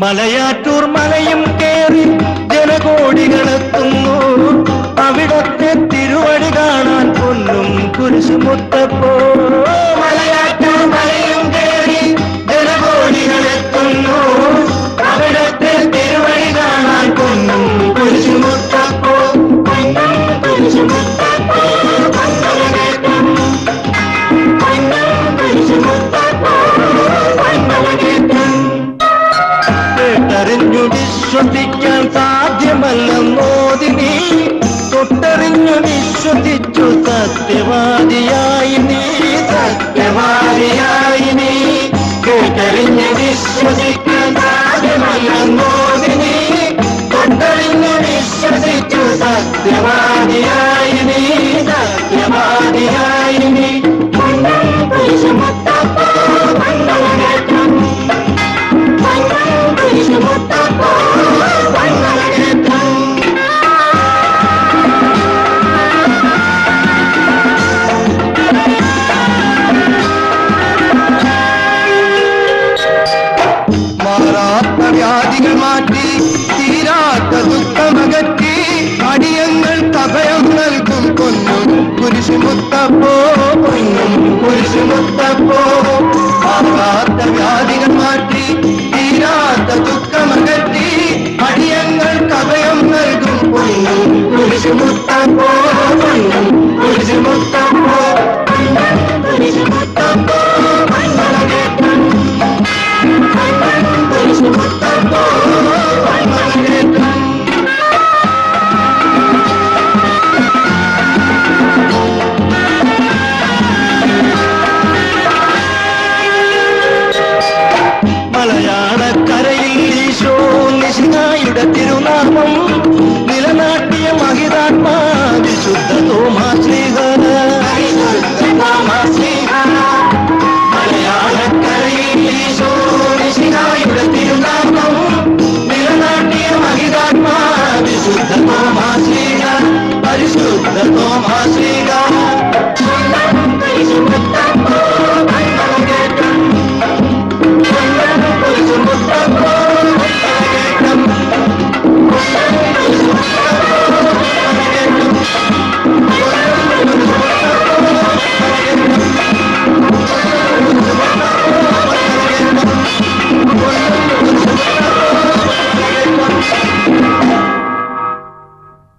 മലയാറ്റൂർ മലയും കേറി ജനകോടികളെത്തുന്നു. അവിടത്തെ തിരുവടി കാണാൻ പൊന്നും കുരിശുമുത്തപ്പോ. ചോദിക്കാൻ സാധ്യമല്ല നീ തൊട്ടറിഞ്ഞു വിശ്വസിച്ചു സത്യവാദിയായി നീ സത്യവാദിയായി നീ. തൊട്ടറിഞ്ഞു വിശ്വസിക്കും Kurşun mutta bu, kurşun mutta bu. तुम्हासी गा